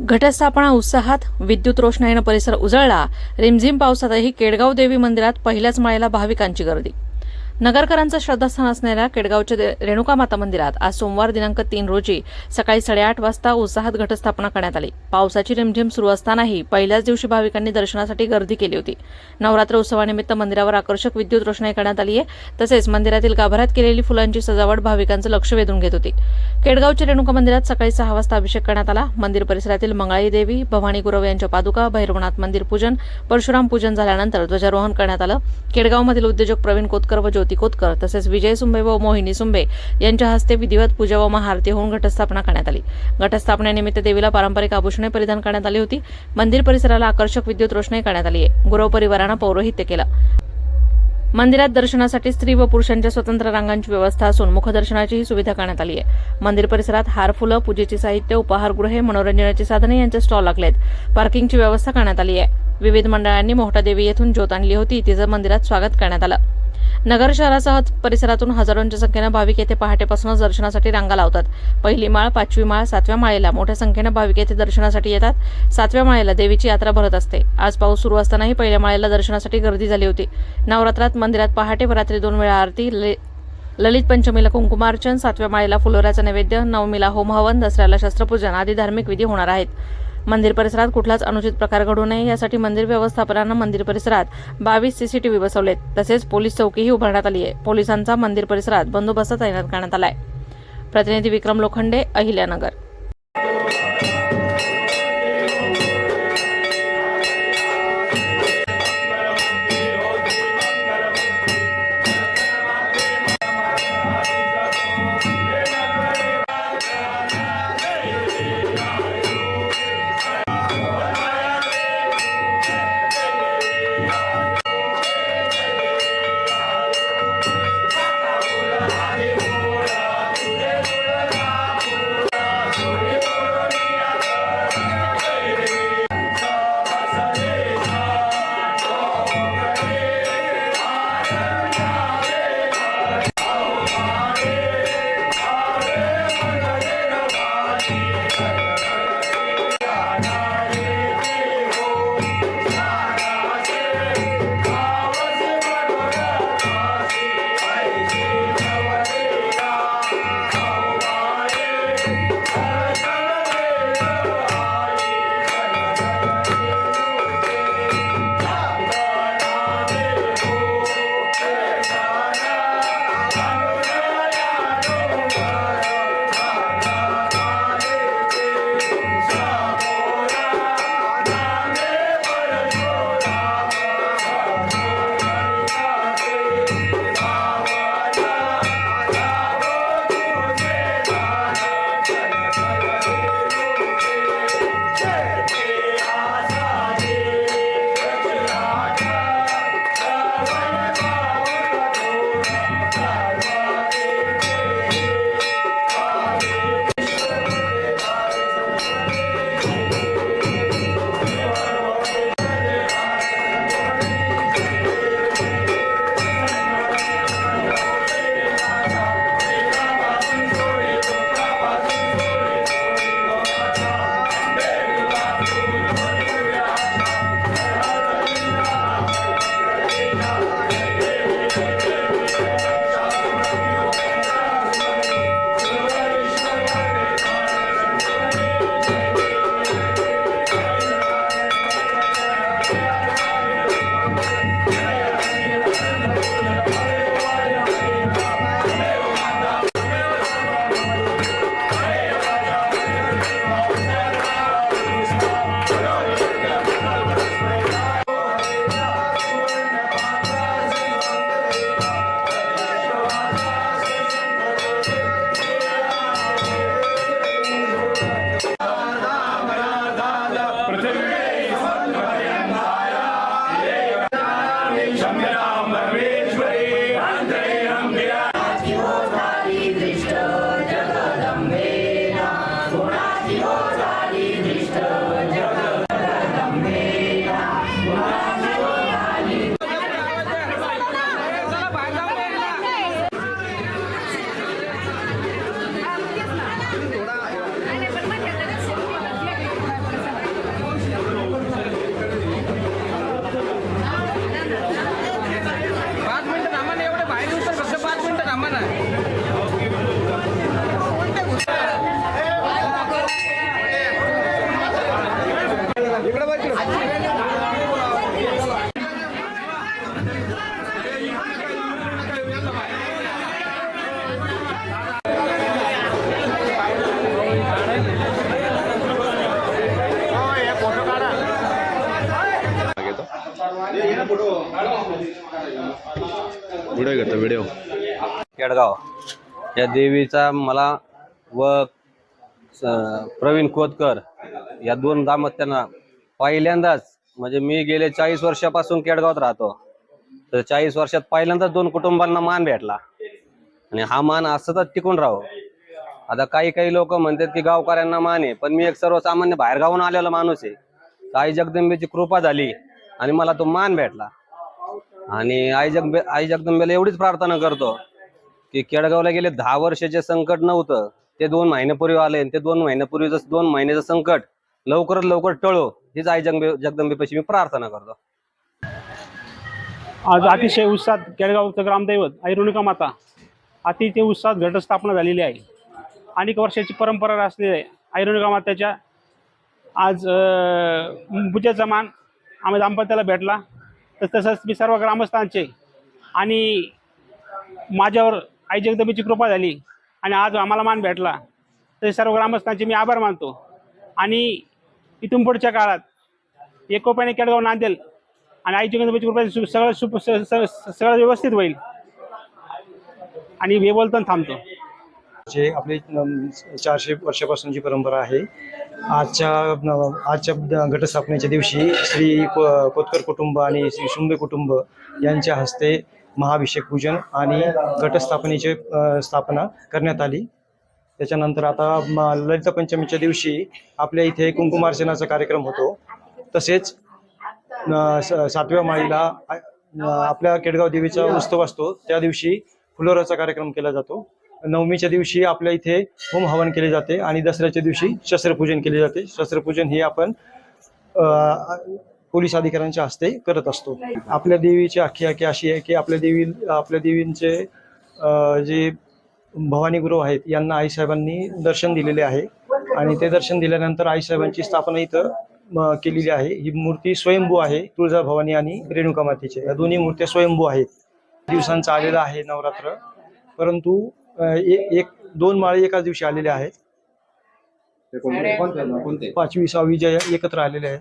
घटस्थापना उत्साहात विद्युत रोषणाईनं परिसर उजळला. रिमझिम पावसातही केडगाव देवी मंदिरात पहिल्याच माळेला भाविकांची गर्दी नगरकरांचं श्रद्धास्थान असणाऱ्या केडगावच्या रेणुका माता मंदिरात आज सोमवार दिनांक तीन रोजी सकाळी साडेआठ वाजता उत्साहात घटस्थापना करण्यात आली. पावसाची रिमझिम सुरू असतानाही पहिल्याच दिवशी भाविकांनी दर्शनासाठी गर्दी केली होती. नवरात्र उत्सवानिमित्त मंदिरावर आकर्षक विद्युत रोषणाई करण्यात आली आहे तसेच मंदिरातील गाभाऱ्यात केलेली फुलांची सजावट भाविकांचं लक्ष वेधून घेत होती. केडगावच्या रेणुका मंदिरात सकाळी सहा वाजता अभिषेक करण्यात आला. मंदिर परिसरातील मंगळाई देवी भवानी गुरव यांच्या पादुका भैरवनाथ मंदिर पूजन परशुराम पूजन झाल्यानंतर ध्वजारोहण करण्यात आलं. केडगावमधील उद्योजक प्रवीण कोतकर व ज्योती कोतकर तसेच विजय सुंबे व मोहिनी सुंबे यांच्या हस्ते विधिवत पूजा व महाआरती होऊन घटस्थापना करण्यात आली. घटस्थापनेनिमित्त देवीला पारंपरिक आभूषणे परिधान करण्यात आली होती. मंदिर परिसराला आकर्षक विद्युत रोषणाई करण्यात आली आहे. गुरव परिवारानं पौरोहित्य केलं. मंदिरात दर्शनासाठी स्त्री व पुरुषांच्या स्वतंत्र रांगांची व्यवस्था असून मुखदर्शनाचीही सुविधा करण्यात आली आहे. मंदिर परिसरात हार फुलं पूजेची साहित्य उपाहारगृहे मनोरंजनाची साधने यांचे स्टॉल लागलेत पार्किंगची व्यवस्था करण्यात आली आहे. विविध मंडळांनी मोठा देवी येथून ज्योत आणली होती. तिचं मंदिरात स्वागत करण्यात आलं. नगर शहरासह परिसरातून हजारोंच्या संख्येनं भाविक येथे पहाटेपासूनच दर्शनासाठी रांगा लावतात. पहिली माळ पाचवी माळ सातव्या माळेला मोठ्या संख्येनं भाविक येथे दर्शनासाठी येतात. सातव्या माळेला देवीची यात्रा भरत असते. आज पाऊस सुरू असतानाही पहिल्या माळेला दर्शनासाठी गर्दी झाली होती. नवरात्रात मंदिरात पहाटे व रात्री दोन वेळा आरती ललित पंचमीला कुंकुमार्चन सातव्या माळेला फुलोऱ्याचा नैवेद्य नवमीला होमहवन दसऱ्याला शस्त्रपूजन आदी धार्मिक विधी होणार आहेत. मंदिर परिसरात कुठलाच अनुचित प्रकार घडू नये यासाठी मंदिर व्यवस्थापनानं मंदिर परिसरात बावीस सीसीटीव्ही बसवलेत. तसेच पोलीस चौकीही उभारण्यात आली आहे पोलिसांचा मंदिर परिसरात बंदोबस्त तैनात करण्यात आलाय. प्रतिनिधी विक्रम लोखंडे अहिल्यानगर. व्हिडिओ घेतो व्हिडिओ केडगाव. या देवीचा मला व प्रवीण खोतकर या दोन दाम्पत्यांना पहिल्यांदाच म्हणजे मी गेले चाळीस वर्षापासून केडगावात राहतो. तर चाळीस वर्षात पहिल्यांदाच दोन कुटुंबांना मान भेटला. आणि हा मान असंच टिकून राहो. आता काही काही लोक म्हणतात की गावकऱ्यांना मान आहे पण मी एक सर्वसामान्य बाहेरगावून आलेला माणूस आहे. आई जगदंबेची कृपा झाली आणि मला तो मान भेटला. आणि आई जगबे आई जगदंबेला एवढीच प्रार्थना करतो की केडगावला गेले दहा वर्षाचे संकट नव्हतं ते दोन महिन्यापूर्वी आले आणि ते दोन महिन्यापूर्वीच दोन महिन्याचं संकट लवकरात लवकर टळो हीच आई जगबे जगदंबेपाशी मी प्रार्थना करतो. आज अतिशय उत्साहात केळगावचं ग्रामदैवत ऐरुणिका माता अतिशय उत्साहात घटस्थापना झालेली आहे. अनेक वर्षाची परंपरा असलेली आहे. ऐरुणिका मातेच्या आज पूजेचा मान आम्ही दाम्पत्याला भेटला. तर तसंच मी सर्व ग्रामस्थांचे आणि माझ्यावर आई जगदंबीची कृपा झाली आणि आज आम्हाला मान भेटला. तर सर्व ग्रामस्थांचे मी आभार मानतो. आणि इथून पुढच्या काळात एकोप्याने केडगाव नांदेल आणि आई जगदंबीची कृपा सु- सगळं सुप स- सगळं व्यवस्थित होईल. आणि हे बोलताना थांबतो. जे आपली चारशे वर्षापासूनची परंपरा आहे आजच्या आजच्या घटस्थापनेच्या दिवशी श्री को- कोतकर कुटुंब आणि श्री शुंबे कुटुंब यांच्या हस्ते महाभिषेक पूजन आणि घटस्थापनेची स्थापना करण्यात आली. त्याच्यानंतर आता म- ललित पंचमीच्या दिवशी आपल्या इथे कुंकुमार्चनाचा कार्यक्रम होतो. तसेच सातव्या माळीला आपल्या केडगाव देवीचा उत्सव असतो. त्या दिवशी फुलोराचा कार्यक्रम केला जातो. नवमीच्या दिवशी आपल्या इथे होम हवन केले जाते आणि दसऱ्याच्या दिवशी शस्त्रपूजन केले जाते. शस्त्रपूजन हे आपण पोलीस अधिकाऱ्यांच्या हस्ते करत असतो. आपल्या देवीची आखी आखी अशी आहे की आपल्या देवी आपल्या देवींचे जे भवानी गुरु आहेत यांना आईसाहेबांनी दर्शन दिलेले आहे. आणि ते दर्शन दिल्यानंतर आईसाहेबांची स्थापना इथं केलेली आहे. ही मूर्ती स्वयंभू आहे तुळजा भवानी आणि रेणुका मातेची. या दोन्ही मूर्त्या स्वयंभू आहेत. दिवसांचा आलेला आहे नवरात्र. परंतु अ, ए- एक दोन माळे एकाच दिवशी आलेले आहेत. पाचवी सहावी ज्या एकत्र आलेले आहेत.